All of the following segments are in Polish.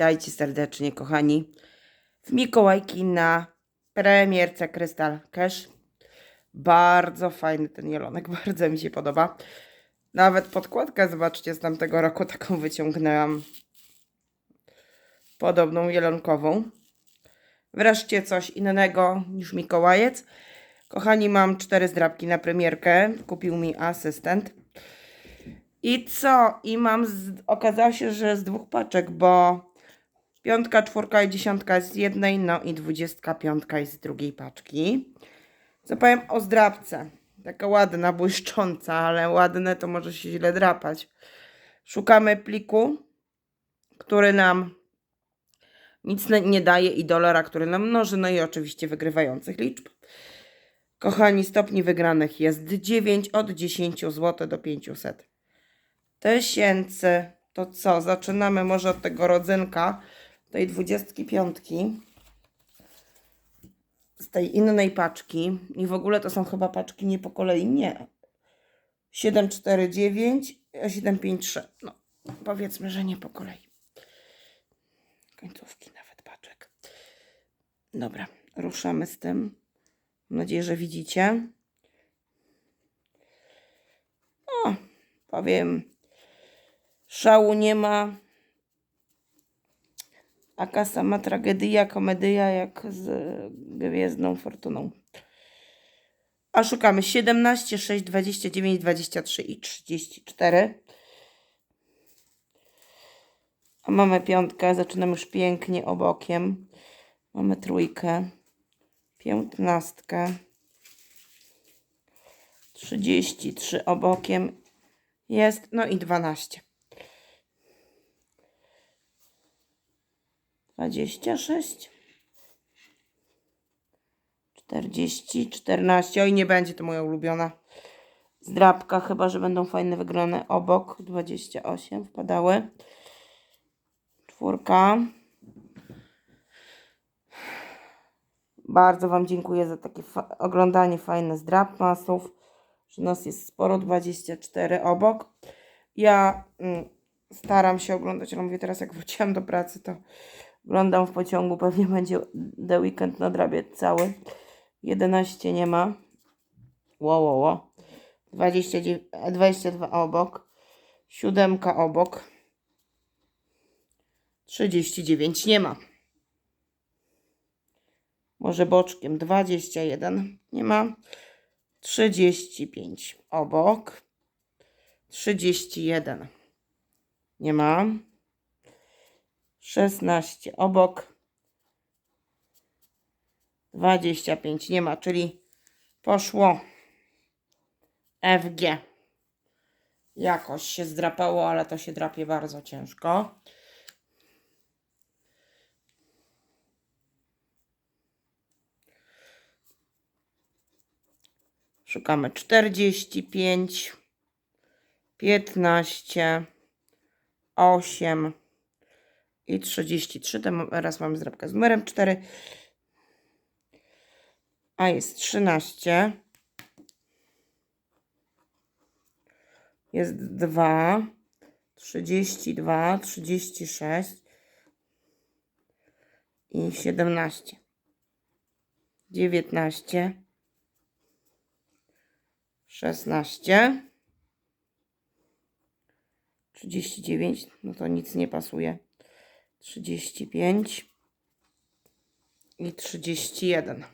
Witajcie serdecznie, kochani. W Mikołajki na premierce Krystal Cash. Bardzo fajny ten jelonek, bardzo mi się podoba. Nawet podkładkę, zobaczcie, z tamtego roku taką wyciągnęłam. Podobną jelonkową. Wreszcie coś innego niż Mikołajec. Kochani, mam cztery zdrabki na premierkę. Kupił mi asystent. I co? I mam, z... okazało się, że z dwóch paczek, bo piątka, czwórka i dziesiątka z jednej, no i dwudziestka piątka z drugiej paczki. Co powiem o zdrabce? Taka ładna, błyszcząca, ale ładne to może się źle drapać. Szukamy pliku, który nam nic nie daje i dolara, który nam mnoży, no i oczywiście wygrywających liczb. Kochani, stopni wygranych jest 9 od 10 zł do 500 tysięcy. To co? Zaczynamy może od tego rodzynka, tej 25. Z tej innej paczki. I w ogóle to są chyba paczki nie po kolei. Nie. 749, a 753. No, powiedzmy, że nie po kolei. Końcówki nawet paczek. Dobra, ruszamy z tym. Mam nadzieję, że widzicie. O, powiem, szału nie ma. Aka sama tragedia, komedia jak z Gwiezdną Fortuną. A szukamy 17, 6, 29, 23 i 34. A mamy piątkę, zaczynamy już pięknie obokiem. Mamy trójkę, piętnastkę, 33 obokiem jest, no i 12. 26 40 14 oj nie będzie to moja ulubiona zdrabka chyba, że będą fajne wygrane obok. 28 wpadały. Czwórka. Bardzo Wam dziękuję za takie fa- oglądanie fajne zdrab masów że nas jest sporo 24 obok. Ja mm, staram się oglądać, ale mówię teraz jak wróciłam do pracy, to oglądam w pociągu, pewnie będzie The Weekend nadrabiać cały. 11 nie ma. Ło, ło, ło. 29, e, 22 obok. Siódemka obok. 39 nie ma. Może boczkiem 21 nie ma. 35 obok. 31 nie ma. 16 obok. 25 nie ma, czyli poszło FG. Jakoś się zdrapało, ale to się drapie bardzo ciężko. Szukamy 45, 15, 8 i 33. Teraz mamy zdrabkę z numerem 4. A jest 13. Jest 2, 32, 36 i 17. 19, 16. 39, no to nic nie pasuje. 35 i 31.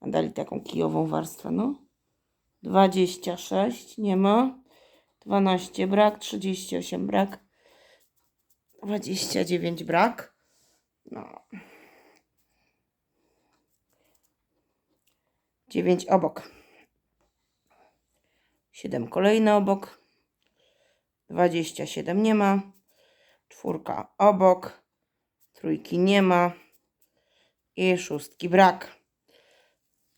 A dali taką kijową warstwę, no. 26 nie ma. 12 brak, 38 brak. 29 brak. No. 9 obok. 7 kolejny obok. 27 nie ma. Czwórka obok. Trójki nie ma. I szóstki brak.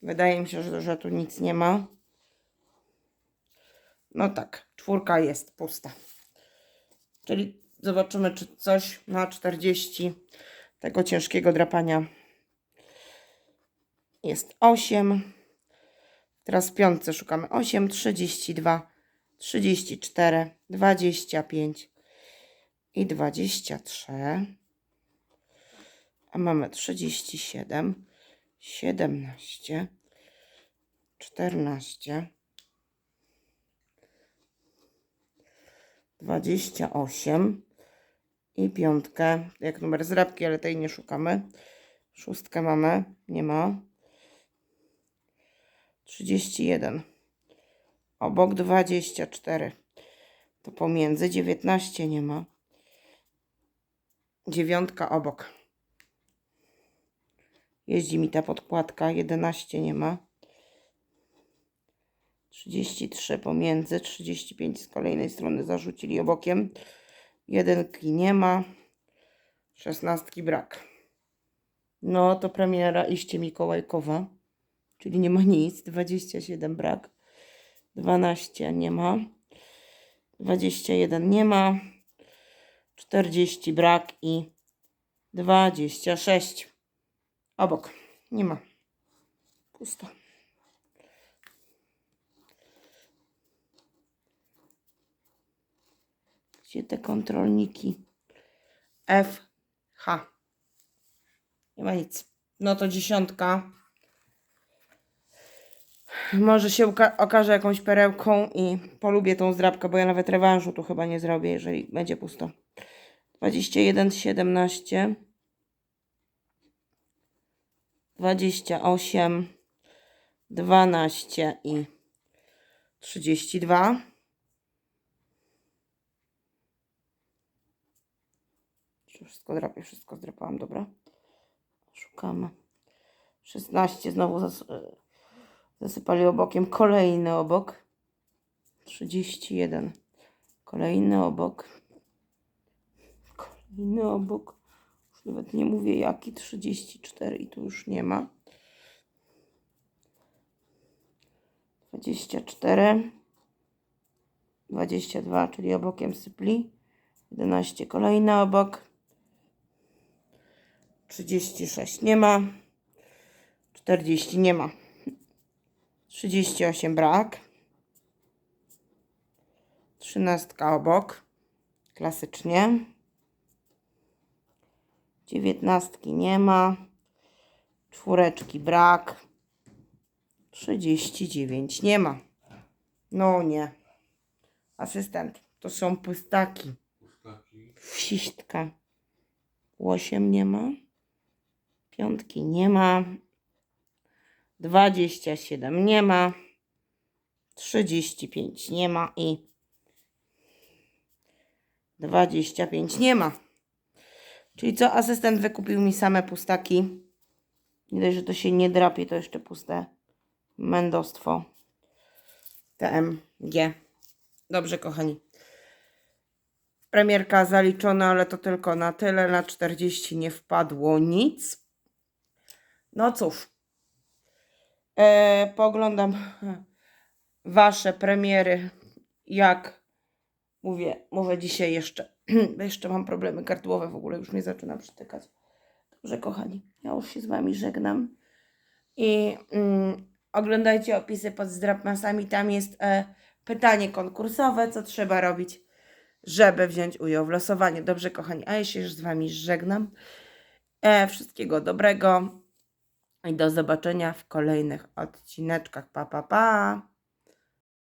Wydaje mi się, że, że tu nic nie ma. No tak, czwórka jest pusta. Czyli zobaczymy, czy coś na 40 tego ciężkiego drapania jest 8. Teraz w piątce szukamy 8, 32, 34, 25 i 23. A mamy 37, 17, 14, 28 i piątkę, jak numer zrabki, ale tej nie szukamy. Szóstkę mamy, nie ma. 31. Obok 24. To pomiędzy 19 nie ma. Dziewiątka obok. Jeździ mi ta podkładka. 11 nie ma. 33 pomiędzy. 35 z kolejnej strony zarzucili obokiem. Jedynki nie ma. Szesnastki brak. No to premiera iście Mikołajkowa. Czyli nie ma nic. 27 brak. 12 nie ma. 21 nie ma. 40 brak i 26 obok. Nie ma. Pusto. Gdzie te kontrolniki? F, H. Nie ma nic. No to dziesiątka. Może się okaże jakąś perełką i polubię tą zdrabkę, bo ja nawet rewanżu tu chyba nie zrobię, jeżeli będzie pusto. 21, 17, 28, 12 i 32. Czy Wszystko drapię, wszystko zdrapałam, dobra. Szukamy. 16 znowu zas- e, zasypali obokiem. Kolejny obok. 31. Kolejny obok. Kolejny obok. Już nawet nie mówię jaki. 34 i tu już nie ma. 24. 22, czyli obokiem sypli. 11 kolejny obok. 36 nie ma. 40 nie ma. 38 brak. 13 obok. Klasycznie. 19 nie ma. Czwóreczki brak. 39 nie ma. No nie. Asystent. To są pustaki. Wsiśtka. 8 nie ma. Piątki nie ma. 27 nie ma. 35 nie ma i 25 nie ma. Czyli co? Asystent wykupił mi same pustaki. Dość, że to się nie drapie, to jeszcze puste mędostwo. TMG. Dobrze, kochani. Premierka zaliczona, ale to tylko na tyle. Na 40 nie wpadło nic. No cóż. E, poglądam wasze premiery. Jak mówię, mówię dzisiaj jeszcze. jeszcze mam problemy gardłowe w ogóle, już mnie zaczyna przytykać. Dobrze, kochani, ja już się z wami żegnam. I mm, oglądajcie opisy pod zdrapmasami. Tam jest e, pytanie konkursowe, co trzeba robić, żeby wziąć udział w losowaniu. Dobrze, kochani, a ja się już z wami żegnam. E, wszystkiego dobrego i do zobaczenia w kolejnych odcineczkach. Pa, pa, pa.